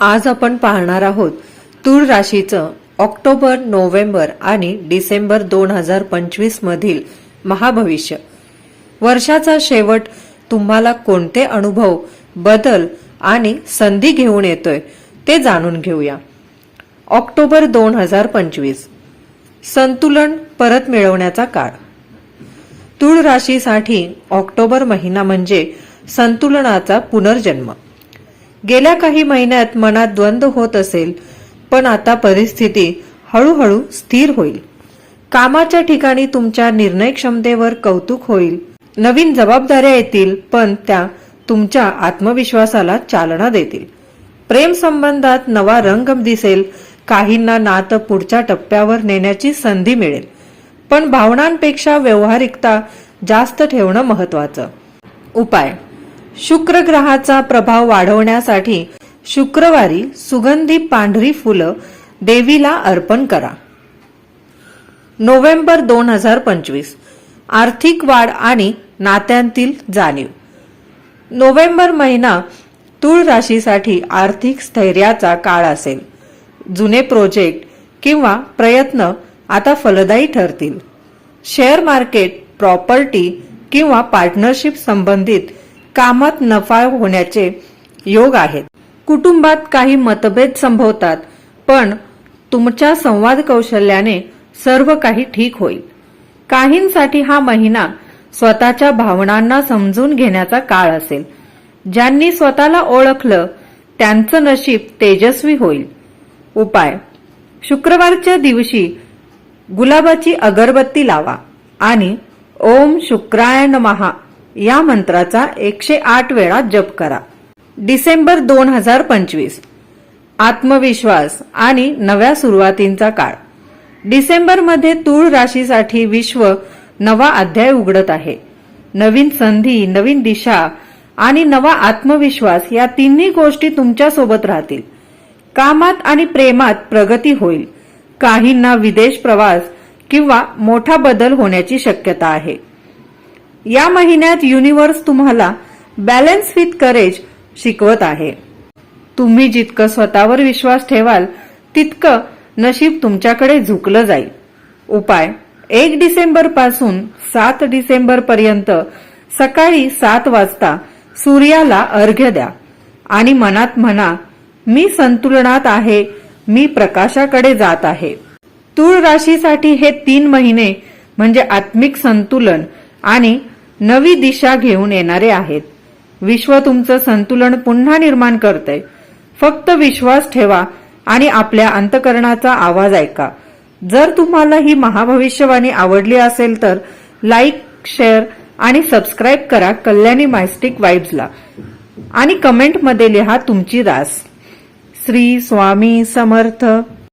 आज आपण पाहणार आहोत तूळ राशीचं ऑक्टोबर नोव्हेंबर आणि डिसेंबर दोन हजार पंचवीस मधील महाभविष्य. वर्षाचा शेवट तुम्हाला कोणते अनुभव बदल आणि संधी घेऊन येतोय ते जाणून घेऊया. ऑक्टोबर दोन हजार पंचवीस. संतुलन परत मिळवण्याचा काळ. तूळ राशीसाठी ऑक्टोबर महिना म्हणजे संतुलनाचा पुनर्जन्म. गेल्या काही महिन्यात मनात द्वंद्व होत असेल पण आता परिस्थिती हळूहळू स्थिर होईल. कामाच्या ठिकाणी तुमच्या निर्णय क्षमतेवर कौतुक होईल. नवीन जबाबदाऱ्या येतील पण त्या तुमच्या आत्मविश्वासाला चालना देतील. प्रेम संबंधात नवा रंग दिसेल काहींना नातं पुढच्या टप्प्यावर नेण्याची संधी मिळेल. पण भावनांपेक्षा व्यवहारिकता जास्त ठेवणं महत्वाचं उपाय शुक्र ग्रहाचा प्रभाव वाढवण्यासाठी शुक्रवारी सुगंधी पांढरी फुलं देवीला अर्पण करा. नोव्हेंबर दोन हजार पंचवीस. आर्थिक वाढ आणि नात्यांतील जाणीव. नोव्हेंबर महिना तूळ राशीसाठी आर्थिक स्थैर्याचा काळ असेल. जुने प्रोजेक्ट किंवा प्रयत्न आता फलदायी ठरतील. शेअर मार्केट प्रॉपर्टी किंवा पार्टनरशिप संबंधित कामात नफा होण्याचे योग आहेत. कुटुंबात काही मतभेद संभवतात पण तुमच्या संवाद कौशल्याने सर्व काही ठीक होईल. काहींसाठी हा महिना स्वतःच्या भावनांना समजून घेण्याचा काळ असेल. ज्यांनी स्वतःला ओळखलं त्यांचं नशीब तेजस्वी होईल. उपाय. शुक्रवारच्या दिवशी गुलाबाची अगरबत्ती लावा आणि ओम शुक्रायण महा या मंत्राचा एकशे आठ वेळा जप करा. डिसेंबर दोन हजार पंचवीस. आत्मविश्वास आणि नव्या सुरुवातींचा काळ. डिसेंबरमध्ये तूळ राशीसाठी विश्व नवा अध्याय उघडत आहे. नवीन संधी नवीन दिशा आणि नवा आत्मविश्वास या तिन्ही गोष्टी तुमच्यासोबत राहतील. कामात आणि प्रेमात प्रगती होईल. काहींना विदेश प्रवास किंवा मोठा बदल होण्याची शक्यता आहे. या महिन्यात युनिव्हर्स तुम्हाला बॅलन्स विथ करेज शिकवत आहे. तुम्ही जितकं स्वतःवर विश्वास ठेवाल तितकं नशीब तुमच्याकडे झुकलं जाईल. उपाय एक डिसेंबरपासून सात डिसेंबर पर्यंत सकाळी सात वाजता सूर्याला अर्घ्य द्या. आणि मनात म्हणा मी संतुलनात आहे मी प्रकाशाकडे जात आहे. तूळ राशीसाठी हे तीन महिने म्हणजे आत्मिक संतुलन आणि नवी दिशा घेऊन येणारे आहेत. विश्व तुमचं संतुलन पुन्हा निर्माण करतय फक्त विश्वास ठेवा आणि आपल्या अंतकरणाचा आवाज ऐका. जर तुम्हाला ही महाभविष्यवाणी आवडली असेल तर लाईक शेअर आणि सबस्क्राईब करा कल्याणी मायस्टिक वाईब्सला. आणि कमेंटमध्ये लिहा तुमची रास. श्री स्वामी समर्थ.